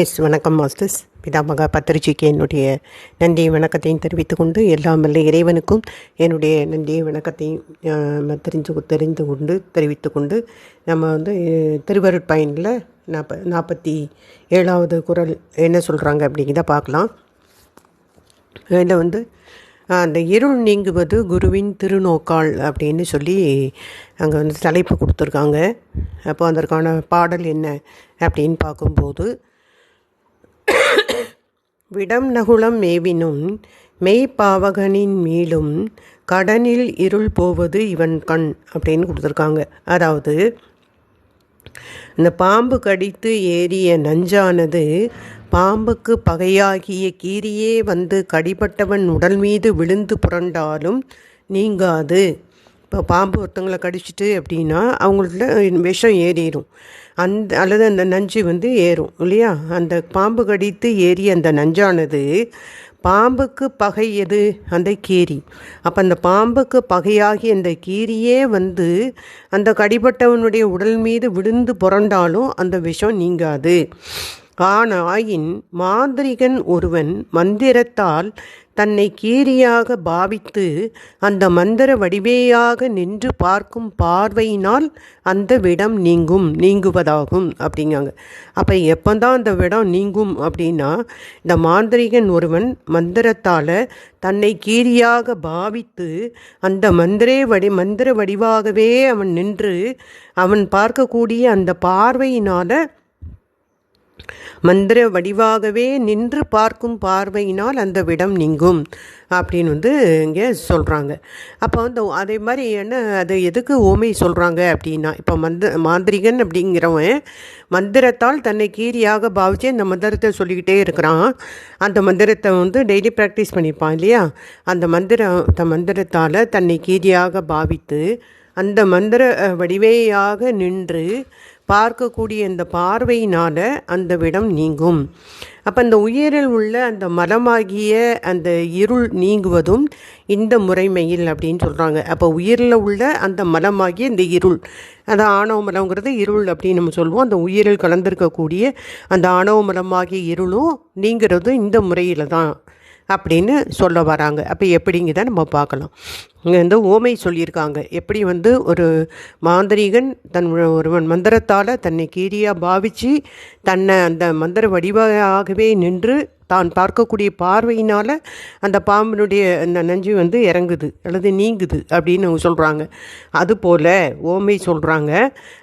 S வணக்கம் masters. Pitamaha பத்திரிச்சிக்கு என்னுடைய நன்றி வணக்கத்தையும் தெரிவித்து கொண்டு எல்லாம் வல்ல இறைவனுக்கும் என்னுடைய நன்றி வணக்கத்தையும் தெரிஞ்சு தெரிந்து கொண்டு தெரிவித்து கொண்டு நம்ம வந்து திருவருட்பயனில் நாற்ப நாற்பத்தி ஏழாவது குரல் என்ன சொல்கிறாங்க அப்படிங்கிறத பார்க்கலாம். இதில் வந்து அந்த இருள் நீங்குவது குருவின் திருநோக்கால் அப்படின்னு சொல்லி அங்கே வந்து தலைப்பு கொடுத்துருக்காங்க. அப்போ அதற்கான பாடல் என்ன அப்படின்னு பார்க்கும்போது விடம் நகுலம் மேவினும் மெய்ப்பாவகனின் மீளும் கடனில் இருள் போவது இவன் கண் அப்படின்னு கொடுத்துருக்காங்க. அதாவது இந்த பாம்பு கடித்து ஏறிய நஞ்சானது பாம்புக்கு பகையாகிய கீரியே வந்து கடிபட்டவன் உடல் மீது விழுந்து புரண்டாலும் நீங்காது. இப்போ பாம்பு ஒருத்தவங்களை கடிச்சிட்டு அப்படின்னா அவங்கள்ட்ட விஷம் ஏறிடும் அந்த அல்லது அந்த நஞ்சு வந்து ஏறும் இல்லையா? அந்த பாம்பு கடித்து ஏறி அந்த நஞ்சானது பாம்புக்கு பகை எது? அந்த கீரி. அப்போ அந்த பாம்புக்கு பகையாகி அந்த கீரியே வந்து அந்த கடிபட்டவனுடைய உடல் மீது விழுந்து புரண்டாலும் அந்த விஷம் நீங்காது. ஆனாயின் மாந்திரிகன் ஒருவன் மந்திரத்தால் தன்னை கீரியாக பாவித்து அந்த மந்திர வடிவேயாக நின்று பார்க்கும் பார்வையினால் அந்த விடம் நீங்கும் நீங்குவதாகும் அப்படிங்காங்க. அப்போ எப்போதான் அந்த விடம் நீங்கும் அப்படின்னா இந்த மாந்திரிகன் ஒருவன் மந்திரத்தால் தன்னை கீரியாக பாவித்து அந்த மந்திரே வடி மந்திர வடிவாகவே அவன் நின்று அவன் பார்க்கக்கூடிய அந்த பார்வையினால் மந்திர வடிவாகவே நின்று பார்க்கும் பார்வையினால் அந்த விடம் நீங்கும் அப்படின்னு வந்து இங்கே சொல்கிறாங்க அப்போ வந்து அதே மாதிரி என்ன அது எதுக்கு ஓமை சொல்கிறாங்க அப்படின்னா இப்போ மந்த மாந்திரிகன் அப்படிங்கிறவன் மந்திரத்தால் தன்னை கீரியாக பாவிச்சு அந்த மந்திரத்தை சொல்லிக்கிட்டே இருக்கிறான். அந்த மந்திரத்தை வந்து டெய்லி ப்ராக்டிஸ் பண்ணிப்பான் இல்லையா? அந்த மந்திரம் அந்த மந்திரத்தால் தன்னை கீரியாக பாவித்து அந்த மந்திர வடிவேயாக நின்று பார்க்கக்கூடிய அந்த பார்வையினால் அந்த விடம் நீங்கும். அப்போ அந்த உயிரில் உள்ள அந்த மலமாகிய அந்த இருள் நீங்குவதும் இந்த முறைமையில் அப்படின்னு சொல்கிறாங்க அப்போ உயிரில் உள்ள அந்த மலமாகிய இந்த இருள் அந்த ஆணவ மலங்கிறது இருள் அப்படின்னு நம்ம சொல்லுவோம் அந்த உயிரில் கலந்திருக்கக்கூடிய அந்த ஆணவ மலமாகிய இருளும் நீங்கிறதும் இந்த முறையில் தான் அப்படின்னு சொல்ல வராங்க. அப்போ எப்படிங்கிறத நம்ம பார்க்கலாம். இங்கே வந்து ஓமை சொல்லியிருக்காங்க. எப்படி வந்து ஒரு மாந்திரிகன் தன் ஒருவன் மந்திரத்தால் தன்னை கீரியாக பாவித்து தன்னை அந்த மந்திர வடிவாகவே நின்று தான் பார்க்கக்கூடிய பார்வையினால் அந்த பாம்பினுடைய அந்த நஞ்சு வந்து இறங்குது அல்லது நீங்குது அப்படின்னு அவங்க சொல்கிறாங்க அதுபோல் ஓமை சொல்கிறாங்க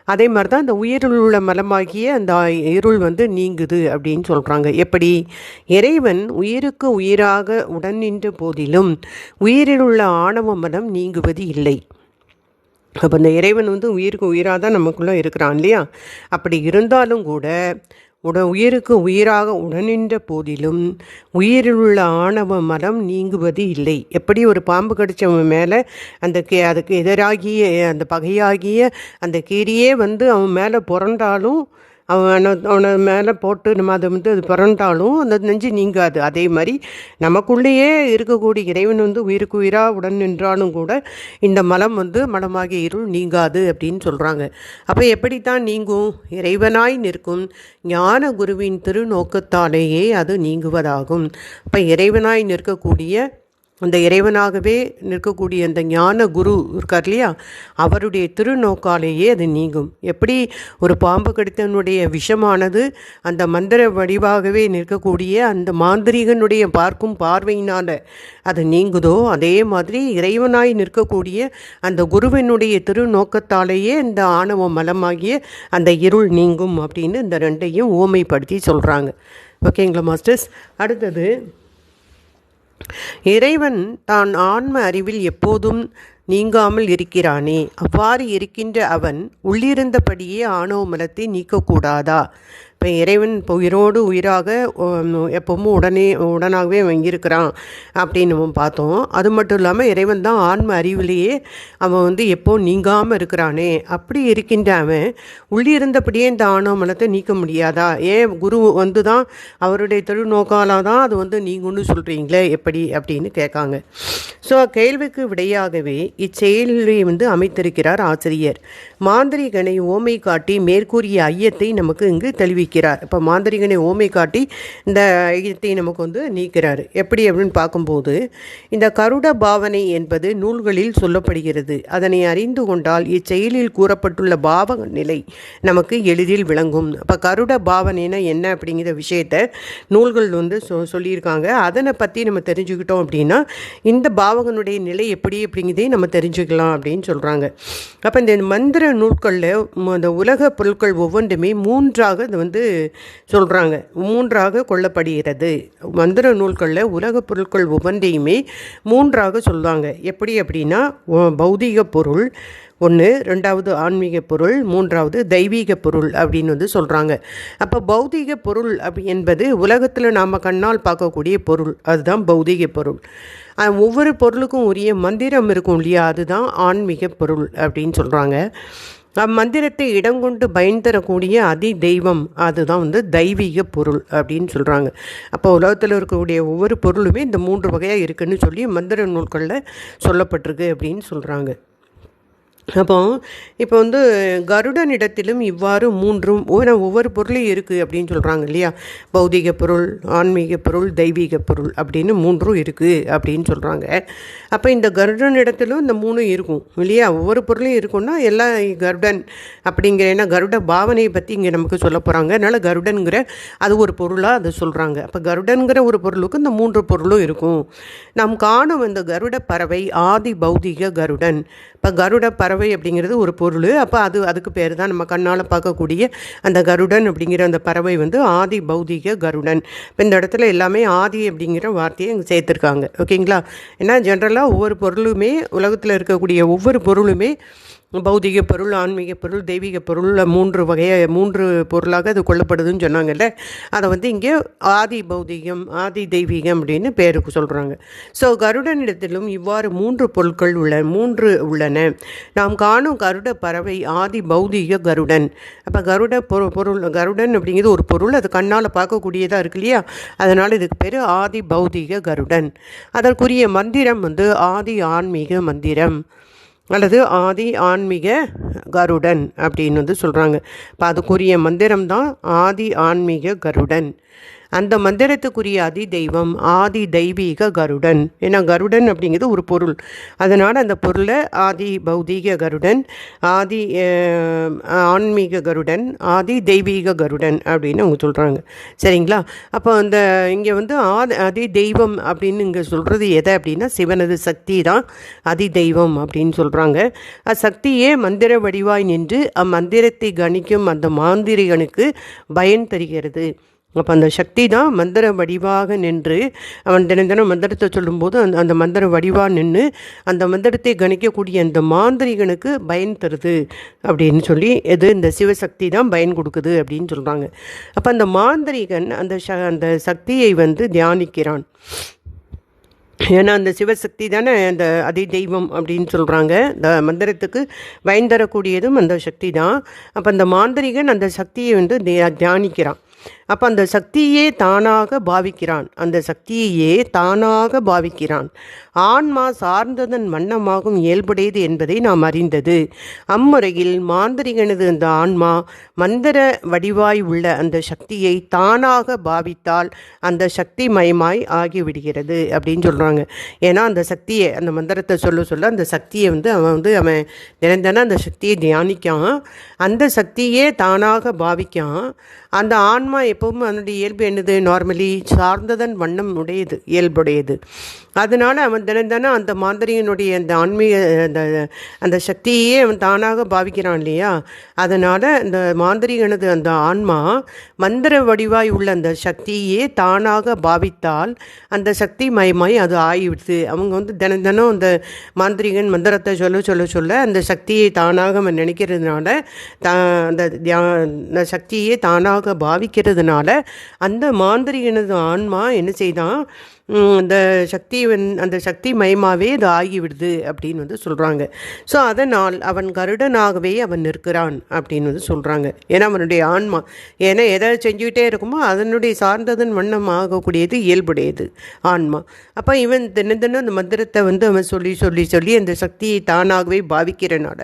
அதே மாதிரி தான் அந்த உயிரில் உள்ள மலமாகிய அந்த இருள் வந்து நீங்குது அப்படின்னு சொல்கிறாங்க எப்படி? இறைவன் உயிருக்கு உயிராக உடன் நின்ற போதிலும் உயிரில் உள்ள ஆணவ மனம் நீங்குவது இல்லை. அப்போ இந்த இறைவன் வந்து உயிருக்கு உயிராக தான் நமக்குள்ளே இருக்கிறான் இல்லையா? அப்படி இருந்தாலும் கூட உட உயிருக்கு உயிராக உடனின்ற போதிலும் உயிரில் உள்ள ஆணவ மரம் நீங்குவது இல்லை. எப்படி ஒரு பாம்பு கடித்தவன் மேலே அந்த கே அதுக்கு எதிராகிய அந்த பகையாகிய அந்த கீரியே வந்து அவன் மேலே புரண்டாலும் அவனை அவனை மேலே போட்டு நம்ம அதை வந்து அது புரண்டாலும் அந்த நெஞ்சு நீங்காது. அதே மாதிரி நமக்குள்ளேயே இருக்கக்கூடிய இறைவன் வந்து உயிருக்கு உயிராக உடன் நின்றாலும் கூட இந்த மலம் வந்து மலமாகிய இருள் நீங்காது அப்படின்னு சொல்கிறாங்க அப்போ எப்படித்தான் நீங்கும்? இறைவனாய் நிற்கும் ஞான குருவின் திருநோக்கத்தாலேயே அது நீங்குவதாகும். அப்போ இறைவனாய் நிற்கக்கூடிய அந்த இறைவனாகவே நிற்கக்கூடிய அந்த ஞான குரு இருக்கார் இல்லையா அவருடைய திருநோக்காலேயே அது நீங்கும். எப்படி ஒரு பாம்பு கடித்தனுடைய விஷமானது அந்த மந்திர வடிவாகவே நிற்கக்கூடிய அந்த மாந்திரிகனுடைய பார்க்கும் பார்வையினால் அது நீங்குதோ அதே மாதிரி இறைவனாய் நிற்கக்கூடிய அந்த குருவினுடைய திருநோக்கத்தாலேயே இந்த ஆணவ மலமாகிய அந்த இருள் நீங்கும் அப்படின்னு இந்த ரெண்டையும் ஓமைப்படுத்தி சொல்கிறாங்க ஓகேங்களா மாஸ்டர்ஸ்? அடுத்தது இறைவன் தான் ஆன்ம அறிவில் எப்போதும் நீங்காமல் இருக்கிறானே. அவ்வாறு இருக்கின்ற அவன் உள்ளிருந்தபடியே ஆணவ மலத்தை நீக்கக்கூடாதா? இப்போ இறைவன் இப்போ உயிரோடு உயிராக எப்பவும் உடனே உடனாகவே வங்கியிருக்கிறான் இருக்கிறான் அப்படின்னு நம்ம பார்த்தோம். அது மட்டும் இல்லாமல் இறைவன் தான் ஆன்ம அறிவிலேயே அவன் வந்து எப்போ நீங்காமல் இருக்கிறானே. அப்படி இருக்கின்ற அவன் உள்ளிருந்தபடியே இந்த ஆணவமலத்தை நீக்க முடியாதா? ஏன் குரு வந்து தான் அவருடைய திருநோக்கால தான் அது வந்து நீங்கும்னு சொல்கிறீங்களே எப்படி? அப்படின்னு கேட்காங்க. ஸோ கேள்விக்கு விடையாகவே இச்செயலை வந்து அமைத்திருக்கிறார் ஆசிரியர். மாந்திரிகனை ஓமை காட்டி மேற்கூறிய ஐயத்தை நமக்கு இங்கு தெளிவிக்கிறார். இப்போ மாந்திரிகனை ஓமை காட்டி இந்த ஐயத்தை நமக்கு வந்து நீக்கிறார். எப்படி அப்படின்னு பார்க்கும்போது இந்த கருட பாவனை என்பது நூல்களில் சொல்லப்படுகிறது. அதனை அறிந்து கொண்டால் இச்செயலில் கூறப்பட்டுள்ள பாவ நிலை நமக்கு எளிதில் விளங்கும். அப்போ கருட பாவனைனா என்ன அப்படிங்கிற விஷயத்த நூல்கள் வந்து சொ சொல்லியிருக்காங்க. அதனை பற்றி நம்ம தெரிஞ்சுக்கிட்டோம் அப்படின்னா இந்த பாவகனுடைய நிலை எப்படி அப்படிங்கிறதையும் நம்ம தெரிஞ்சுக்கலாம் அப்படின்னு சொல்கிறாங்க அப்போ இந்த மந்திர நூல்களில் அந்த உலக பொருட்கள் ஒவ்வொன்றுமே மூன்றாக இது வந்து சொல்கிறாங்க மூன்றாக கொள்ளப்படுகிறது. மந்திர நூல்களில் உலக பொருட்கள் ஒவ்வொன்றையுமே மூன்றாக சொல்லுவாங்க. எப்படி அப்படின்னா பௌதிக பொருள் ஒன்று ரெண்டாவது ஆன்மீக பொருள் மூன்றாவது தெய்வீக பொருள் அப்படின்னு வந்து சொல்கிறாங்க அப்போ பௌதிக பொருள் அப்படி என்பது உலகத்தில் நாம் கண்ணால் பார்க்கக்கூடிய பொருள். அதுதான் பௌதிக பொருள். ஒவ்வொரு பொருளுக்கும் உரிய மந்திரம் இருக்கும் இல்லையா? அதுதான் ஆன்மீக பொருள் அப்படின்னு சொல்கிறாங்க அம்மந்திரத்தை இடங்கொண்டு பயன் தரக்கூடிய அதி தெய்வம் அதுதான் வந்து தெய்வீக பொருள் அப்படின்னு சொல்கிறாங்க அப்போ உலகத்தில் இருக்கக்கூடிய ஒவ்வொரு பொருளுமே இந்த மூன்று வகையாக இருக்குன்னு சொல்லி மந்திர நூல்களில் சொல்லப்பட்டிருக்கு அப்படின்னு சொல்கிறாங்க அப்போ இப்போ வந்து கருடனிடத்திலும் இவ்வாறு மூன்றும் ஒவ்வொரு பொருளும் இருக்குது அப்படின்னு சொல்கிறாங்க இல்லையா? பௌதிக பொருள் ஆன்மீக பொருள் தெய்வீக பொருள் அப்படின்னு மூன்றும் இருக்குது அப்படின்னு சொல்கிறாங்க அப்போ இந்த கருடனிடத்திலும் இந்த மூணும் இருக்கும் இல்லையா? ஒவ்வொரு பொருளும் இருக்கும்னா எல்லாம் கருடன் அப்படிங்கிற ஏன்னா கருட பாவனையை பற்றி இங்கே நமக்கு சொல்ல போகிறாங்க அதனால் கருடன்கிற அது ஒரு பொருளாக அதை சொல்கிறாங்க அப்போ கருடன்கிற ஒரு பொருளுக்கு இந்த மூன்று பொருளும் இருக்கும். நாம் காணும் இந்த கருட பறவை ஆதி பௌதிக கருடன். இப்போ கருட பறவை பறவை அப்படிங்கிறது ஒரு பொருள். அப்போ அது அதுக்கு பேர் தான் நம்ம கண்ணால் பார்க்கக்கூடிய அந்த கருடன் அப்படிங்கிற அந்த பறவை வந்து ஆதி பௌதிக கருடன். இப்போ இந்த இடத்துல எல்லாமே ஆதி அப்படிங்கிற வார்த்தையை இங்கே சேர்த்துருக்காங்க. ஓகேங்களா? ஏன்னா ஜென்ரலாக ஒவ்வொரு பொருளுமே உலகத்தில் இருக்கக்கூடிய ஒவ்வொரு பொருளுமே பௌதிக பொருள் ஆன்மீக பொருள் தெய்வீக பொருள் மூன்று வகையை மூன்று பொருளாக அது கொள்ளப்படுதுன்னு சொன்னாங்கல்ல. அதை வந்து இங்கே ஆதி பௌதிகம் ஆதி தெய்வீகம் அப்படின்னு பேருக்கு சொல்கிறாங்க ஸோ கருடனிடத்திலும் இவ்வாறு மூன்று பொருட்கள் உள்ள மூன்று உள்ளன. நாம் காணும் கருட பறவை ஆதி பௌதிக கருடன். அப்போ கருட பொரு பொருள் கருடன் அப்படிங்கிறது ஒரு பொருள் அது கண்ணால் பார்க்கக்கூடியதாக இருக்கு இல்லையா? அதனால் இதுக்கு பேர் ஆதி பௌதிக கருடன். அதற்குரிய மந்திரம் வந்து ஆதி ஆன்மீக மந்திரம். அல்லது ஆதி ஆன்மீக கருடன் அப்படின்னு வந்து சொல்கிறாங்க இப்போ அதுக்குரிய மந்திரம் தான் ஆதி ஆன்மீக கருடன். அந்த மந்திரத்துக்குரிய அதி தெய்வம் ஆதி தெய்வீக கருடன். ஏன்னா கருடன் அப்படிங்கிறது ஒரு பொருள். அதனால் அந்த பொருளை ஆதி பௌதீக கருடன் ஆதி ஆன்மீக கருடன் ஆதி தெய்வீக கருடன் அப்படின்னு அவங்க சொல்கிறாங்க சரிங்களா? அப்போ அந்த இங்கே வந்து ஆதி அதி தெய்வம் அப்படின்னு இங்கே சொல்கிறது எதை அப்படின்னா சிவனது சக்தி தான் அதி தெய்வம் அப்படின்னு சொல்கிறாங்க சக்தியே மந்திர வடிவாய் நின்று அம்மந்திரத்தை கணிக்கும் அந்த மாந்திரிகனுக்கு பயன் தருகிறது. அப்போ அந்த சக்தி தான் மந்திர வடிவாக நின்று அவன் தினம் தினம் மந்திரத்தை சொல்லும்போது அந்த அந்த மந்திர வடிவாக நின்று அந்த மந்திரத்தை கணிக்கக்கூடிய அந்த மாந்திரிகனுக்கு பயன் தருது அப்படின்னு சொல்லி எது இந்த சிவசக்தி தான் பயன் கொடுக்குது அப்படின்னு சொல்கிறாங்க அப்போ அந்த மாந்திரிகன் அந்த ச அந்த சக்தியை வந்து தியானிக்கிறான். ஏன்னா அந்த சிவசக்தி தானே அந்த அதி தெய்வம் அப்படின்னு சொல்கிறாங்க இந்த மந்திரத்துக்கு பயன் தரக்கூடியதும் அந்த சக்தி தான் அப்போ அந்த மாந்திரிகன் அந்த சக்தியை வந்து தியா- தியானிக்கிறான். அப்போ அந்த சக்தியே தானாக பாவிக்கிறான். அந்த சக்தியையே தானாக பாவிக்கிறான். ஆன்மா சார்ந்ததன் வண்ணமாகும் இயல்புடையது என்பதை நாம் அறிந்தது. அம்முறையில் மாந்திரிகனது அந்த ஆன்மா மந்திர வடிவாய் உள்ள அந்த சக்தியை தானாக பாவித்தால் அந்த சக்தி மயமாய் ஆகிவிடுகிறது அப்படின்னு சொல்கிறாங்க ஏன்னா அந்த சக்தியை அந்த மந்திரத்தை சொல்ல சொல்ல அந்த சக்தியை வந்து அவன் வந்து அவன் தினம் தினம் அந்த சக்தியை தியானிக்கான். அந்த சக்தியே தானாக பாவிக்கான். அந்த ஆன்மா எப்பவும் அதனுடைய இயல்பு என்னது? நார்மலி சார்ந்ததன் வண்ணம் உடையது இயல்புடையது. அதனால் அவன் தினம் தினம் அந்த மாந்திரியனுடைய அந்த ஆன்மீக அந்த அந்த சக்தியே அவன் தானாக பாவிக்கிறான் இல்லையா? அதனால் இந்த மாந்திரியனது அந்த ஆன்மா மந்திர வடிவாய் உள்ள அந்த சக்தியே தானாக பாவித்தால் அந்த சக்தி மயமாய் அது ஆகிவிடுது அவங்க வந்து தினம் தினம் அந்த மாந்திரிகன் மந்திரத்தை சொல்ல சொல்ல சொல்ல அந்த சக்தியை தானாக அவன் நினைக்கிறதுனால தா அந்த தியா அந்த சக்தியே தானாக பாவிக்கிறதுனால அந்த மாந்திரிகனது ஆன்மா என்ன செய்தான்? அந்த சக்தி அந்த சக்தி மயமாகவே அது ஆகிவிடுது அப்படின்னு வந்து சொல்கிறாங்க ஸோ அதனால் அவன் கருடனாகவே அவன் நிற்கிறான் அப்படின்னு வந்து சொல்கிறாங்க ஏன்னா அவனுடைய ஆன்மா ஏன்னா எதை செஞ்சுக்கிட்டே இருக்குமோ அதனுடைய சார்ந்ததன் வண்ணம் ஆகக்கூடியது இயல்புடையது ஆன்மா. அப்போ இவன் தினம் தினம் அந்த மந்திரத்தை வந்து அவன் சொல்லி சொல்லி சொல்லி அந்த சக்தியை தானாகவே பாவிக்கிறனால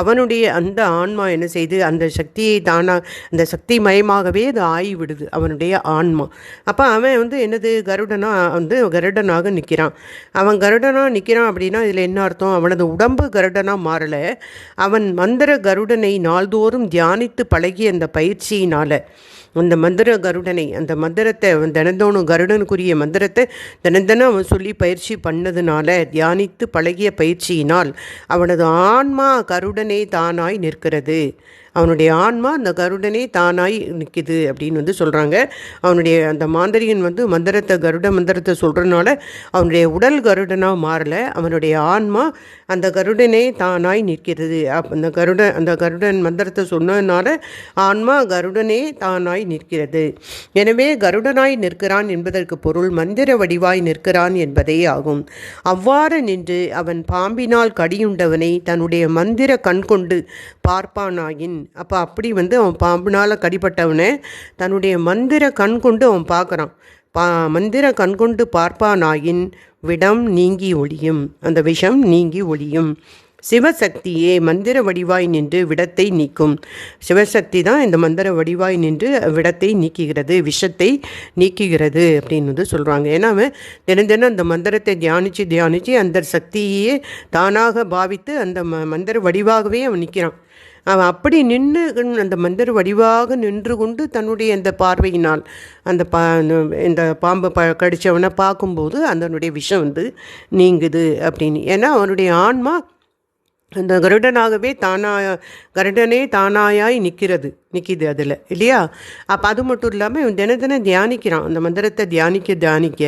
அவனுடைய அந்த ஆன்மா என்ன செய்து அந்த சக்தியை தானாக அந்த சக்தி மயமாகவே அது ஆகிவிடுது அவனுடைய ஆன்மா. அப்போ அவன் வந்து என்னது கருடனா வந்து கருடனாக நிற்கிறான். அவன் கருடனாக நிற்கிறான் அப்படின்னா இதில் என்ன அர்த்தம்? அவனது உடம்பு கருடனாக மாறலை. அவன் மந்திர கருடனை நாள்தோறும் தியானித்து பழகிய அந்த பயிற்சியினால். அந்த மந்திர கருடனை அந்த மந்திரத்தை அவன் தினந்தோணும் கருடனுக்குரிய மந்திரத்தை தினம் அவன் சொல்லி பயிற்சி பண்ணதுனால தியானித்து பழகிய பயிற்சியினால் அவனது ஆன்மா கருடனே தானாய் நிற்கிறது. அவனுடைய ஆன்மா அந்த கருடனே தானாய் நிற்கிது அப்படின்னு வந்து சொல்கிறாங்க அவனுடைய அந்த மாந்தரியன் வந்து மந்திரத்தை கருட மந்திரத்தை சொல்கிறனால அவனுடைய உடல் கருடனாக மாறல. அவனுடைய ஆன்மா அந்த கருடனே தானாய் நிற்கிறது. அப் அந்த கருட அந்த கருடன் மந்திரத்தை சொன்னதுனால ஆன்மா கருடனே தானாய் நிற்கிறது. எனவே கருடனாய் நிற்கிறான் என்பதற்கு பொருள் மந்திர வடிவாய் நிற்கிறான் என்பதே ஆகும். அவ்வாறு நின்று அவன் பாம்பினால் கடியுண்டவனை தன்னுடைய மந்திர கண் கொண்டு பார்ப்பானாயின் அப்போ அப்படி வந்து அவன் பாம்பினால் கடிப்பட்டவனை தன்னுடைய மந்திர கண் கொண்டு அவன் பார்க்குறான். பா மந்திர கண் கொண்டு பார்ப்பானாயின் விடம் நீங்கி ஒளியும். அந்த விஷம் நீங்கி ஒளியும். சிவசக்தியே மந்திர வடிவாய் நின்று விடத்தை நீக்கும். சிவசக்தி தான் இந்த மந்திர வடிவாய் நின்று விடத்தை நீக்குகிறது விஷத்தை நீக்குகிறது அப்படின்னு வந்து சொல்கிறாங்க ஏன்னா அவன் தினம் தினம் அந்த மந்திரத்தை தியானித்து தியானித்து அந்த சக்தியே தானாக பாவித்து அந்த ம மந்திர வடிவாகவே அவன் நிற்கிறான் அவன் அப்படி நின்று அந்த மந்திர வடிவாக நின்று கொண்டு தன்னுடைய அந்த பார்வையினால் அந்த பா இந்த பாம்பை ப கடித்தவனை பார்க்கும்போது அதனுடைய விஷம் வந்து நீங்குது அப்படின்னு. ஏன்னா அவனுடைய ஆன்மா அந்த கருடனாகவே தானா கருடனே தானாயாய் நிற்கிறது நிற்கிது அதில் இல்லையா? அப்போ அது மட்டும் இல்லாமல் இவன் தின தினம் தியானிக்கிறான். அந்த மந்திரத்தை தியானிக்க தியானிக்க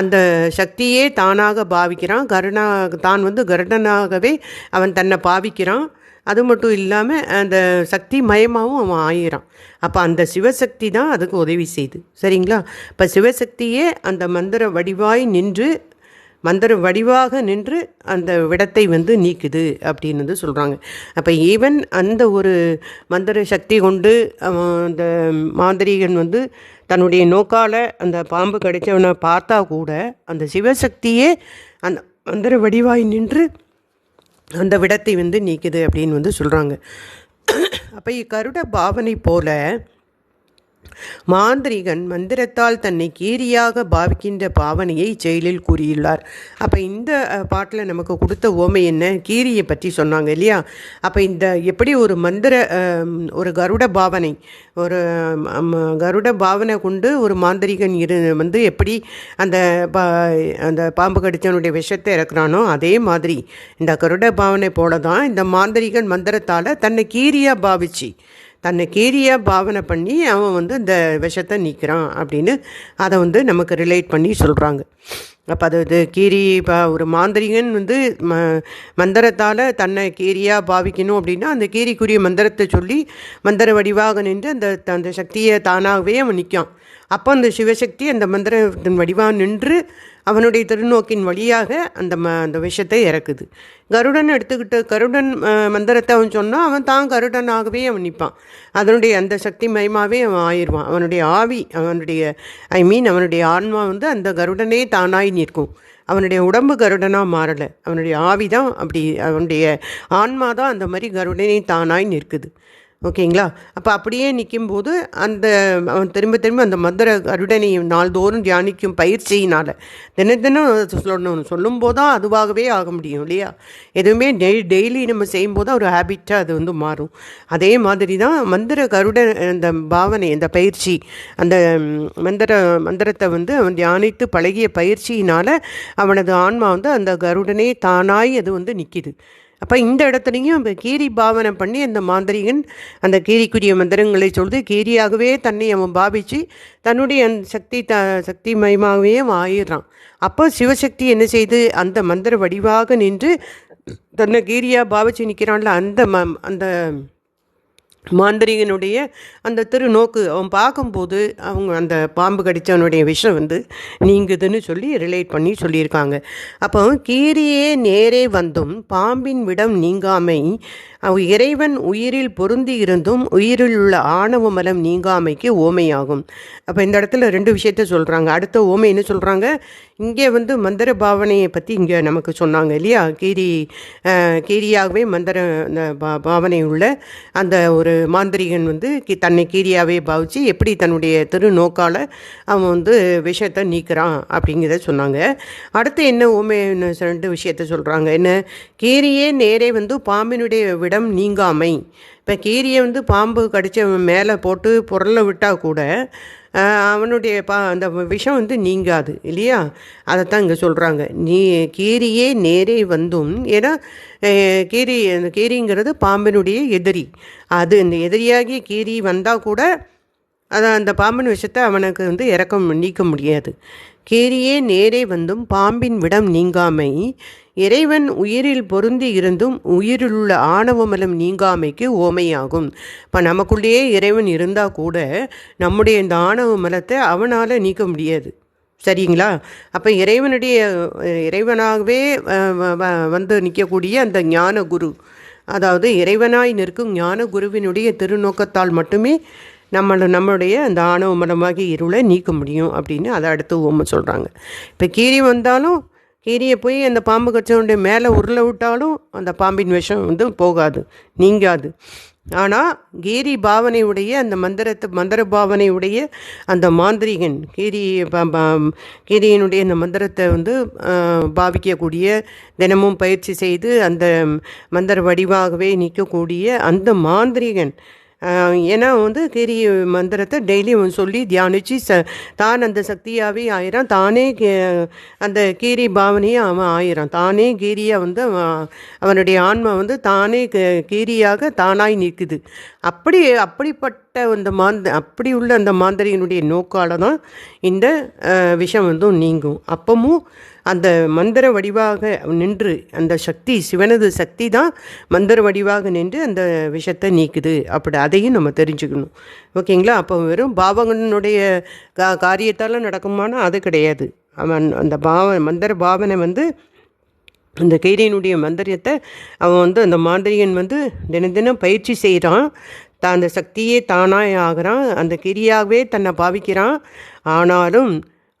அந்த சக்தியே தானாக பாவிக்கிறான். கருணா தான் வந்து கருடனாகவே அவன் தன்னை பாவிக்கிறான். அது மட்டும் இல்லாமல் அந்த சக்தி மயமாகவும் அவன் ஆயிறான். அப்போ அந்த சிவசக்தி தான் அதுக்கு உதவி செய்யுது சரிங்களா? இப்போ சிவசக்தியே அந்த மந்திர வடிவாய் நின்று மந்திர வடிவாக நின்று அந்த விடத்தை வந்து நீக்குது அப்படின்னு வந்து சொல்கிறாங்க அப்போ ஈவன் அந்த ஒரு மந்திர சக்தி கொண்டு அவன் அந்த மாந்திரிகன் வந்து தன்னுடைய நோக்கால் அந்த பாம்பு கடிச்சவனை பார்த்தா கூட அந்த சிவசக்தியே அந்த மந்திர வடிவாய் நின்று அந்த விடத்தை வந்து நீக்குது அப்படின்னு வந்து சொல்கிறாங்க அப்போ இக்கருட பாவனை போல மாந்திரிகன் மந்திரத்தால் தன்னை கீரியாக பாவிக்கின்ற பாவனையை செயலில் கூறியுள்ளார். அப்போ இந்த பாட்டில் நமக்கு கொடுத்த ஓமை என்ன? கீரியை பற்றி சொன்னாங்க இல்லையா? அப்போ இந்த எப்படி ஒரு மந்திர ஒரு கருட பாவனை ஒரு கருட பாவனை கொண்டு ஒரு மாந்திரிகன் இரு வந்து எப்படி அந்த பா அந்த பாம்பு கடிச்சவனுடைய விஷத்தை இறக்குறானோ அதே மாதிரி இந்த கருட பாவனை போல தான் இந்த மாந்திரிகன் மந்திரத்தால் தன்னை கீரியாக பாவிச்சு தன்னை கீரியாக பாவனை பண்ணி அவன் வந்து இந்த விஷத்தை நீக்கிறான் அப்படின்னு அதை வந்து நமக்கு ரிலேட் பண்ணி சொல்கிறாங்க அப்போ அது இது கீரி பா ஒரு மாந்திரிகன் வந்து ம மந்திரத்தால் தன்னை கீரியாக பாவிக்கணும் அப்படின்னா அந்த கீரிக்குரிய மந்திரத்தை சொல்லி மந்திர வடிவாக நின்று அந்த அந்த சக்தியை தானாகவே அவன் நிற்கான் அப்போ அந்த சிவசக்தி அந்த மந்திரத்தின் வடிவாக நின்று அவனுடைய திருநோக்கின் வழியாக அந்த ம அந்த விஷத்தை இறக்குது. கருடன் எடுத்துக்கிட்டு கருடன் மந்திரத்தை அவன் சொன்னால் அவன் தான் கருடனாகவே அவன் நிற்பான் அதனுடைய அந்த சக்தி மயமாகவே அவன் ஆயிடுவான். அவனுடைய ஆவி அவனுடைய ஐ மீன் அவனுடைய ஆன்மா வந்து அந்த கருடனே தானாய் நிற்கும். அவனுடைய உடம்பு கருடனாக மாறலை. அவனுடைய ஆவி தான் அப்படி அவனுடைய ஆன்மா தான் அந்த மாதிரி கருடனே தானாய் நிற்குது. ஓகேங்களா? அப்போ அப்படியே நிற்கும்போது அந்த அவன் திரும்ப திரும்ப அந்த மந்திர கருடனை நாள்தோறும் தியானிக்கும் பயிற்சியினால் தினம் தினம் சொல்லணும் சொல்லும்போது தான் அதுவாகவே ஆக முடியும் இல்லையா? எதுவுமே டெய் டெய்லி நம்ம செய்யும்போது தான் ஒரு ஹேபிட்டாக அது வந்து மாறும். அதே மாதிரி தான் மந்திர கருட அந்த பாவனை அந்த பயிற்சி அந்த மந்திர மந்திரத்தை வந்து அவன் தியானித்து பழகிய பயிற்சியினால் அவனது ஆன்மா வந்து அந்த கருடனே தானாய் அது வந்து நிற்கிது அப்போ இந்த இடத்துலையும் கீரி பாவனை பண்ணி அந்த மாந்திரிகன் அந்த கீரிக்குரிய மந்திரங்களை சொல்லுது கீரியாகவே தன்னை அவன் பாவித்து தன்னுடைய அந் சக்தி த சக்தி மயமாகவே ஆயிடுறான். அப்போ சிவசக்தி என்ன செய்து அந்த மந்திர வடிவாக நின்று தன்னை கீரியாக பாவிச்சு நிற்கிறான்ல அந்த ம அந்த மாந்திரிகனுடைய அந்த திருநோக்கு அவன் பார்க்கும்போது அவங்க அந்த பாம்பு கடித்தவனுடைய விஷம் வந்து நீங்குதுன்னு சொல்லி ரிலேட் பண்ணி சொல்லியிருக்காங்க. அப்போ கீரியே நேரே வந்தும் பாம்பின் விடம் நீங்காமை அவ் இறைவன் உயிரில் பொருந்தி இருந்தும் உயிரில் உள்ள ஆணவ மலம் நீங்காமைக்கு ஓமையாகும். அப்போ இந்த இடத்துல ரெண்டு விஷயத்த சொல்கிறாங்க அடுத்த ஓமை என்ன சொல்கிறாங்க இங்கே வந்து மந்திர பாவனையை பற்றி இங்கே நமக்கு சொன்னாங்க இல்லையா? கீரி கீரியாகவே மந்திர அந்த பா பாவனை உள்ள அந்த ஒரு மாந்திரிகன் வந்து கி- தன்னை கீரியாகவே பாவித்து எப்படி தன்னுடைய திருநோக்கால் அவன் வந்து விஷயத்தை நீக்கிறான் அப்படிங்கிறத சொன்னாங்க. அடுத்து என்ன ஓமை ரெண்டு விஷயத்த சொல்கிறாங்க என்ன? கீரியே நேரே வந்து பாம்பினுடைய விடம் நீங்காமை. இப்போ கீரியை வந்து பாம்பு கடிச்ச மேலே போட்டு பொருளை விட்டால் கூட அவனுடைய பா அந்த விஷம் வந்து நீங்காது இல்லையா? அதைத்தான் இங்கே சொல்கிறாங்க நீ கீரியே நேரே வந்தும் ஏன்னா கீரி அந்த கீரிங்கிறது பாம்பினுடைய எதிரி. அது இந்த எதிரியாகிய கீரி வந்தால் கூட அதை அந்த பாம்பின் விஷத்தை அவனுக்கு வந்து இறக்கம் நீக்க முடியாது. கீரியே நேரே வந்தும் பாம்பின் விடம் நீங்காமை. இறைவன் உயிரில் பொருந்தி இருந்தும் உயிரிலுள்ள ஆணவமலம் நீங்காமைக்கு ஓமையாகும். இப்போ நமக்குள்ளேயே இறைவன் இருந்தால் கூட நம்முடைய இந்த ஆணவ மலத்தை அவனால் நீக்க முடியாது. சரிங்களா? அப்போ இறைவனுடைய இறைவனாகவே வ- வந்து நிற்கக்கூடிய அந்த ஞான குரு அதாவது இறைவனாய் நிற்கும் ஞான குருவினுடைய திருநோக்கத்தால் மட்டுமே நம்மளை நம்மளுடைய அந்த ஆணவ மலமாகி இருளை நீக்க முடியும் அப்படின்னு அதை அடுத்து ஓம சொல்கிறாங்க இப்போ கீரி வந்தாலும் கீரியை போய் அந்த பாம்பு கச்சவனுடைய மேலே உருளை விட்டாலும் அந்த பாம்பின் விஷம் வந்து போகாது நீங்காது. ஆனால் கீரி பாவனையுடைய அந்த மந்திரத்தை மந்திர பாவனையுடைய அந்த மாந்திரிகன் கீரி கீரியினுடைய அந்த மந்திரத்தை வந்து பாவிக்கக்கூடிய தினமும் பயிற்சி செய்து அந்த மந்திர வடிவாகவே நிற்கக்கூடிய அந்த மாந்திரிகன் ஏன்னா வந்து கீரி மந்திரத்தை டெய்லியும் சொல்லி தியானித்து ச தான் அந்த சக்தியாகவே ஆயிரான் தானே கே- அந்த கீரி பாவனையே அவன் ஆயிரான் தானே கீரியாக வந்து அவனுடைய ஆன்மா வந்து தானே கீரியாக தானாய் நிற்குது. அப்படி அப்படிப்பட்ட அந்த மாந்த அப்படி உள்ள அந்த மாந்திரியினுடைய நோக்கால தான் இந்த விஷம் வந்து நீங்கும். அப்பமும் அந்த மந்திர வடிவாக நின்று அந்த சக்தி சிவனது சக்தி தான் மந்திர வடிவாக நின்று அந்த விஷத்தை நீக்குது. அப்படி அதையும் நம்ம தெரிஞ்சுக்கணும். ஓகேங்களா? அப்போ வெறும் பாவகனுடைய கா காரியத்தால் நடக்குமானா அது கிடையாது. அவன் அந்த பாவ மந்திர பாவனை வந்து அந்த கைரியனுடைய மந்திரியத்தை அவன் வந்து அந்த மாந்திரியன் வந்து தினம் தினம் பயிற்சி செய்கிறான். தான் அந்த சக்தியே தானாக ஆகிறான். அந்த கிரியாகவே தன்னை பாவிக்கிறான். ஆனாலும்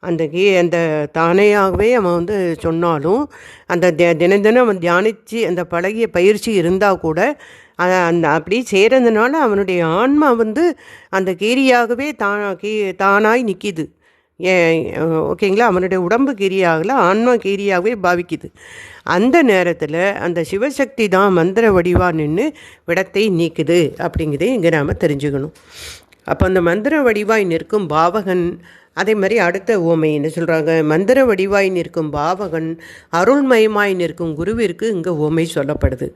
அந்த கீ அந்த தானேயாகவே அவன் வந்து சொன்னாலும் அந்த தினம் தினம் அவன் தியானித்து அந்த பழகிய பயிற்சி இருந்தால் கூட அந்த அப்படி செய்கிறதுனால அவனுடைய ஆன்மா வந்து அந்த கீரியாகவே தானா கீ தானாய் நிற்கிது ஏன் ஓகேங்களா? அவனுடைய உடம்பு கீரியாகல ஆன்மா கீரியாகவே பாவிக்குது. அந்த நேரத்தில் அந்த சிவசக்தி தான் மந்திர வடிவாக நின்று விடத்தை நீக்குது அப்படிங்கிறதை இங்கே நாம் தெரிஞ்சுக்கணும். அப்போ அந்த மந்திர வடிவாய் நிற்கும் பாவகன் அதே மாதிரி அடுத்த ஓமை என்ன சொல்கிறாங்க மந்திர வடிவாய் நிற்கும் பாவகன் அருள்மயமாய் நிற்கும் குருவிற்கு இங்கே ஓமை சொல்லப்படுது.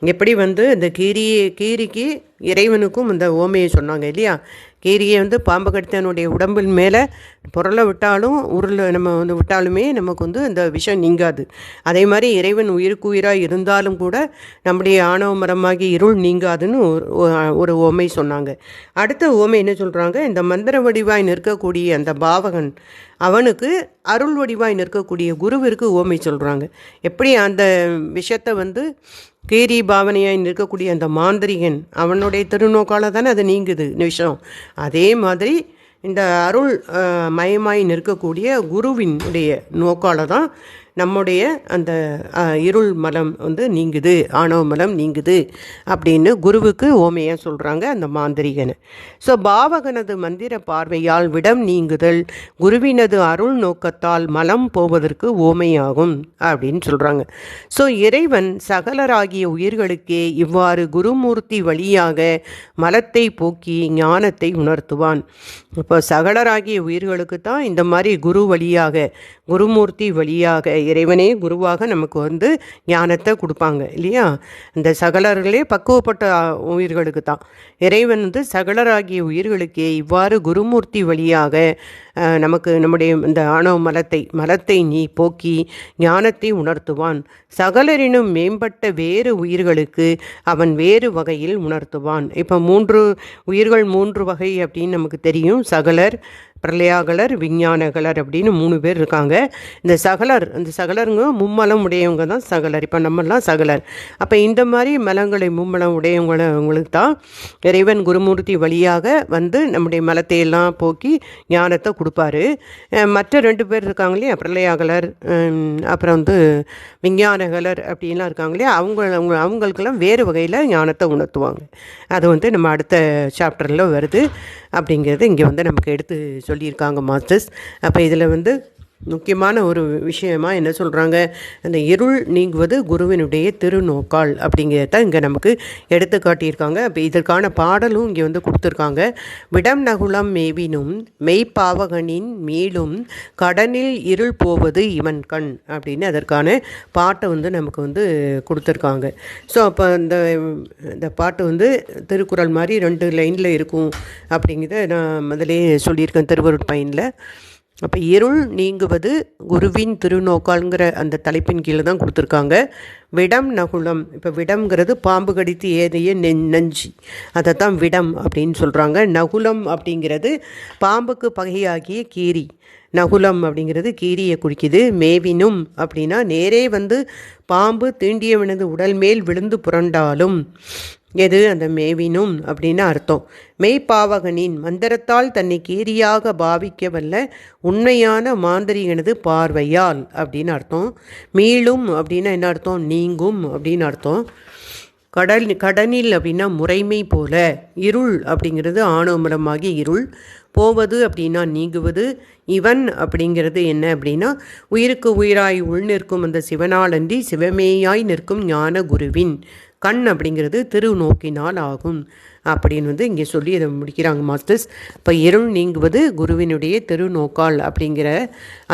எப்படி வந்து இந்த கீரியை கீரிக்கு இறைவனுக்கும் இந்த ஓமையை சொன்னாங்க இல்லையா? கீரியை வந்து பாம்பு கடித்தவனுடைய உடம்பின் மேலே பொருளை விட்டாலும் உருளை நம்ம வந்து விட்டாலுமே நமக்கு வந்து அந்த விஷம் நீங்காது. அதே மாதிரி இறைவன் உயிருக்கு உயிராக இருந்தாலும் கூட நம்முடைய ஆணவ மரமாகி இருள் நீங்காதுன்னு ஒரு ஒரு ஓமை சொன்னாங்க. அடுத்த ஓமை என்ன சொல்கிறாங்க இந்த மந்திர வடிவாய் நிற்கக்கூடிய அந்த பாவகன் அவனுக்கு அருள் வடிவாய் நிற்கக்கூடிய குருவிற்கு ஓமை சொல்கிறாங்க எப்படி அந்த விஷயத்தை வந்து கேரி பாவனையாய் நிற்கக்கூடிய அந்த மாந்திரிகன் அவனுடைய திருநோக்கால் தானே அது நீங்குது. இந்த அதே மாதிரி இந்த அருள் மயமாய் நிற்கக்கூடிய குருவினுடைய நோக்கால் தான் நம்முடைய அந்த இருள் மலம் வந்து நீங்குது ஆணவ மலம் நீங்குது அப்படின்னு குருவுக்கு ஓமையாக சொல்கிறாங்க அந்த மாந்திரிகனை. ஸோ பாவகனது மந்திர பார்வையால் விடம் நீங்குதல் குருவினது அருள் நோக்கத்தால் மலம் போவதற்கு ஓமையாகும் அப்படின்னு சொல்கிறாங்க ஸோ இறைவன் சகலராகிய உயிர்களுக்கே இவ்வாறு குருமூர்த்தி வழியாக மலத்தை போக்கி ஞானத்தை உணர்த்துவான். இப்போ சகலராகிய உயிர்களுக்கு தான் இந்த மாதிரி குரு வழியாக குருமூர்த்தி வழியாக இறைவனே குருவாக நமக்கு வந்து ஞானத்தை கொடுப்பாங்க இல்லையா? இந்த சகலர்களே பக்குவப்பட்ட உயிர்களுக்கு தான். இறைவன் வந்து சகலராகிய உயிர்களுக்கே இவ்வாறு குருமூர்த்தி வழியாக நமக்கு நம்முடைய இந்த ஆணவ மலத்தை மலத்தை நீ போக்கி ஞானத்தை உணர்த்துவான். சகலரினும் மேம்பட்ட வேறு உயிர்களுக்கு அவன் வேறு வகையில் உணர்த்துவான். இப்போ மூன்று உயிர்கள் மூன்று வகை அப்படின்னு நமக்கு தெரியும். சகலர் பிரளயாகலர் விஞ்ஞானகலர் அப்படின்னு மூணு பேர் இருக்காங்க. இந்த சகலர் இந்த சகலருங்க மும்மலம் உடையவங்க தான் சகலர். இப்போ நம்மெல்லாம் சகலர். அப்போ இந்த மாதிரி மலங்களை மும்மலம் உடையவங்களை தான் இறைவன் குருமூர்த்தி வழியாக வந்து நம்முடைய மலத்தை எல்லாம் போக்கி ஞானத்தை கொடுப்பாரு. மற்ற ரெண்டு பேர் இருக்காங்க இல்லையா? பிரளயாகலர் அப்புறம் வந்து விஞ்ஞானகலர் அப்படின்லாம் இருக்காங்க இல்லையா? அவங்க அவங்க அவங்களுக்கெல்லாம் வேறு வகையில் ஞானத்தை உணர்த்துவாங்க. அது வந்து நம்ம அடுத்த சாப்டரில் வருது. அப்படிங்கிறது இங்கே வந்து நமக்கு எடுத்து சொல்லியிருக்காங்க மாஸ்டர்ஸ். அப்போ இதில் வந்து முக்கியமான ஒரு விஷயமா என்ன சொல்கிறாங்க அந்த இருள் நீங்குவது குருவினுடைய திருநோக்கால் அப்படிங்கிறத இங்கே நமக்கு எடுத்து காட்டியிருக்காங்க. அப்போ இதற்கான பாடலும் இங்கே வந்து கொடுத்துருக்காங்க. விடம் நகுலம் மேவினும் மெய்ப்பாவகனின் மேலும் கடனில் இருள் போவது இவன் கண் அப்படின்னு அதற்கான பாட்டை வந்து நமக்கு வந்து கொடுத்துருக்காங்க. ஸோ அப்போ இந்த இந்த பாட்டு வந்து திருக்குறள் மாதிரி ரெண்டு லைனில் இருக்கும் அப்படிங்கிறத நான் முதலே சொல்லியிருக்கேன் திருவருட் பயனில் அப்போ இருள் நீங்குவது குருவின் திருநோக்கால்ங்கிற அந்த தலைப்பின் கீழே தான் கொடுத்துருக்காங்க. விடம் நகுலம். இப்போ விடம்ங்கிறது பாம்பு கடித்து ஏதைய நெ நஞ்சு. அதை தான் விடம் அப்படின்னு சொல்கிறாங்க நகுலம் அப்படிங்கிறது பாம்புக்கு பகையாகிய கீரி. நகுலம் அப்படிங்கிறது கீரியை குறிக்குது. மேவினும் அப்படின்னா நேரே வந்து பாம்பு தீண்டியவனது உடல் மேல் விழுந்து புரண்டாலும் எது அந்த மேவினும்? அப்படின்னு அர்த்தம். மெய்ப்பாவகனின் மந்திரத்தால் தன்னை கீரியாக பாவிக்க வல்ல உண்மையான மாந்திரிகனது பார்வையால் அப்படின்னு அர்த்தம். மீளும் அப்படின்னா என்ன அர்த்தம்? நீங்கும் அப்படின்னு அர்த்தம். கடல் கடனில் அப்படின்னா முறைமை போல. இருள் அப்படிங்கிறது ஆணவமரமாகி இருள். போவது அப்படின்னா நீங்குவது. இவன் அப்படிங்கிறது என்ன அப்படின்னா உயிருக்கு உயிராய் உள் நிற்கும் அந்த சிவனாலன்றி சிவமேயாய் நிற்கும் ஞான குருவின் கண் அப்படிங்கிறது திருநோக்கினால் ஆகும் அப்படின்னு வந்து இங்கே சொல்லி இதை முடிக்கிறாங்க மாஸ்டர்ஸ். இப்போ இருள் நீங்குவது குருவினுடைய தெரு நோக்கால் அப்படிங்கிற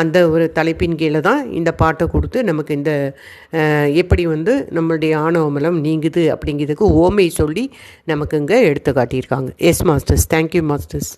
அந்த ஒரு தலைப்பின் கீழே தான் இந்த பாட்டை கொடுத்து நமக்கு இந்த எப்படி வந்து நம்மளுடைய ஆணவமலம் நீங்குது அப்படிங்கிறதுக்கு ஓமை சொல்லி நமக்கு இங்கே எடுத்து காட்டியிருக்காங்க. S masters thank you masters